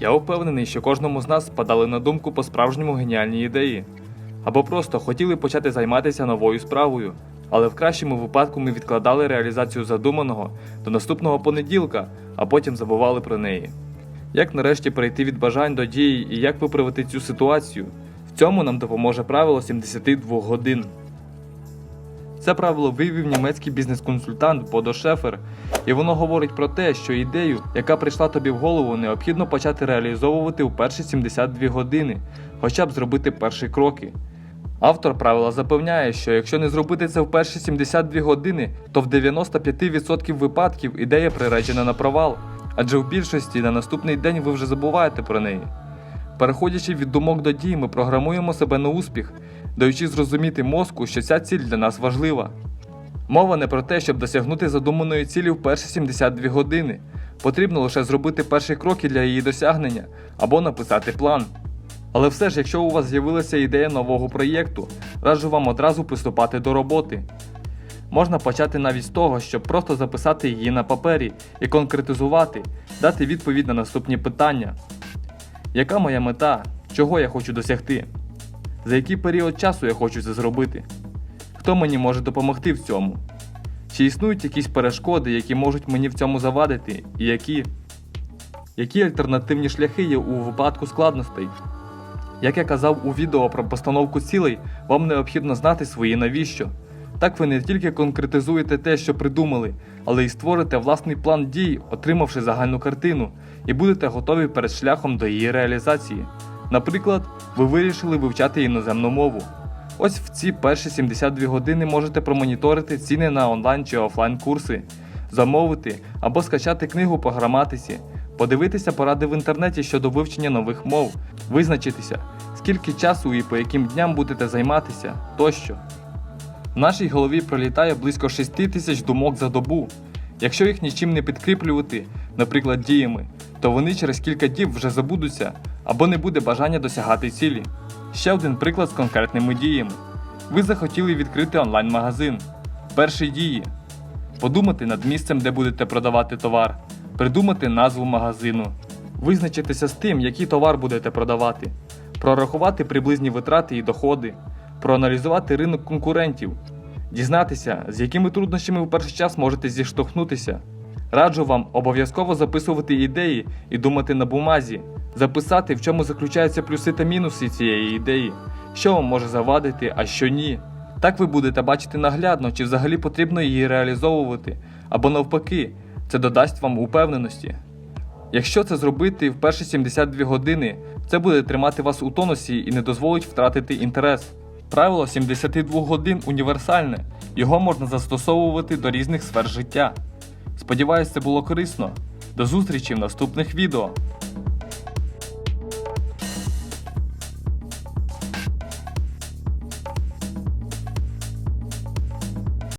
Я впевнений, що кожному з нас спадали на думку по справжньому геніальні ідеї. Або просто хотіли почати займатися новою справою, але в кращому випадку ми відкладали реалізацію задуманого до наступного понеділка, а потім забували про неї. Як нарешті перейти від бажань до дії і як виправити цю ситуацію? В цьому нам допоможе правило 72 годин. Це правило вивів німецький бізнес-консультант Бодо Шефер, і воно говорить про те, що ідею, яка прийшла тобі в голову, необхідно почати реалізовувати у перші 72 години, хоча б зробити перші кроки. Автор правила запевняє, що якщо не зробити це в перші 72 години, то в 95% випадків ідея приречена на провал, адже в більшості на наступний день ви вже забуваєте про неї. Переходячи від думок до дій, ми програмуємо себе на успіх, даючи зрозуміти мозку, що ця ціль для нас важлива. Мова не про те, щоб досягнути задуманої цілі в перші 72 години. Потрібно лише зробити перші кроки для її досягнення або написати план. Але все ж, якщо у вас з'явилася ідея нового проєкту, раджу вам одразу приступати до роботи. Можна почати навіть з того, щоб просто записати її на папері і конкретизувати, дати відповідь на наступні питання. Яка моя мета? Чого я хочу досягти? За який період часу я хочу це зробити? Хто мені може допомогти в цьому? Чи існують якісь перешкоди, які можуть мені в цьому завадити, і які? Які альтернативні шляхи є у випадку складностей? Як я казав у відео про постановку цілей, вам необхідно знати свої навіщо. Так ви не тільки конкретизуєте те, що придумали, але й створите власний план дій, отримавши загальну картину, і будете готові перед шляхом до її реалізації. Наприклад, ви вирішили вивчати іноземну мову. Ось в ці перші 72 години можете промоніторити ціни на онлайн чи офлайн курси, замовити або скачати книгу по граматиці, подивитися поради в інтернеті щодо вивчення нових мов, визначитися, скільки часу і по яким дням будете займатися тощо. В нашій голові пролітає близько 6 тисяч думок за добу. Якщо їх нічим не підкріплювати, наприклад, діями, то вони через кілька діб вже забудуться або не буде бажання досягати цілі. Ще один приклад з конкретними діями. Ви захотіли відкрити онлайн-магазин. Перші дії. Подумати над місцем, де будете продавати товар, придумати назву магазину, визначитися з тим, який товар будете продавати, прорахувати приблизні витрати і доходи, проаналізувати ринок конкурентів, дізнатися, з якими труднощами в перший час можете зіштовхнутися. Раджу вам обов'язково записувати ідеї і думати на бумазі, записати, в чому заключаються плюси та мінуси цієї ідеї, що вам може завадити, а що ні. Так ви будете бачити наглядно, чи взагалі потрібно її реалізовувати, або навпаки, це додасть вам упевненості. Якщо це зробити в перші 72 години, це буде тримати вас у тонусі і не дозволить втратити інтерес. Правило 72 годин універсальне, його можна застосовувати до різних сфер життя. Сподіваюсь, це було корисно. До зустрічі в наступних відео.